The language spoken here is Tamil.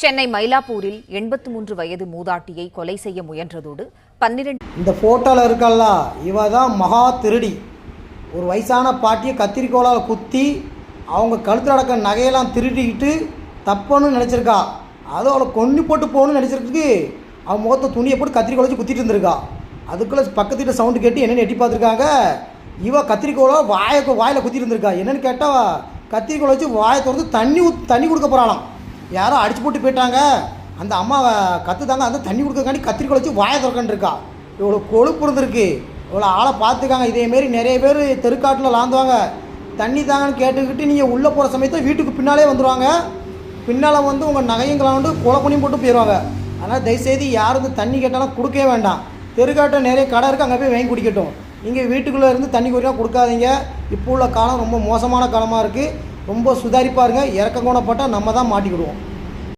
சென்னை மயிலாப்பூரில் எண்பத்து மூன்று வயது மூதாட்டியை கொலை செய்ய முயன்றதோடு பன்னிரெண்டு இந்த ஃபோட்டோவில் இருக்கல்ல இவ தான் மகா திருடி. ஒரு வயசான பாட்டியை கத்திரிக்கோளால் குத்தி அவங்க கழுத்தில் அடக்க நகையெல்லாம் திருடிக்கிட்டு தப்புன்னு நினச்சிருக்கா. அதுவும் அவளை கொண்டு போட்டு போகணும்னு நினச்சிருக்கு அவன் முகத்தை துணியை போட்டு கத்திரிக்கோலை வச்சு குத்திட்டு இருந்திருக்கா. அதுக்குள்ளே பக்கத்து வீட்டில் சவுண்டு கேட்டு என்னென்னு எட்டி பார்த்துருக்காங்க. இவ கத்திரிக்கோலை வாயை வாயில் குத்திட்டு இருந்திருக்கா. என்னென்னு கேட்டால் கத்திரிக்கோலை வச்சு வாயை திறந்து தண்ணி தண்ணி கொடுக்க போகிறாளாம் யாரோ அடிச்சு போட்டு போயிட்டாங்க. அந்த அம்மா கற்றுதாங்க அந்த தண்ணி கொடுக்கறக்காண்டி கத்திரிக்கோலை வச்சு வாய திறக்கன்னு இருக்கா. இவ்வளோ கொழுப்பு இருந்திருக்கு இவ்வளோ ஆளை பார்த்துக்காங்க இதேமாரி நிறைய பேர் தெருக்காட்டில் லாந்துவாங்க. தண்ணி தாங்கன்னு கேட்டுக்கிட்டு நீங்கள் உள்ளே போகிற சமயத்தில் வீட்டுக்கு பின்னாலே வந்துடுவாங்க பின்னால் வந்து உங்கள் நகையும் வந்து குழப்பணியும் போட்டு போயிடுவாங்க அதனால் தயவுசெய்து யாரும் தண்ணி கேட்டாலும் கொடுக்கவே வேண்டாம். தெருக்காட்டில் நிறைய கடை இருக்குது அங்கே போய் வாங்கி குடிக்கட்டும். இங்கே வீட்டுக்குள்ளே இருந்து தண்ணி குடிக்கலாம் கொடுக்காதீங்க. இப்போ உள்ள காலம் ரொம்ப மோசமான காலமாக இருக்குது ரொம்ப சுதாரிப்பாருங்க இறக்க கோணப்பட்டால் நம்ம தான் மாட்டிக்கிடுவோம்.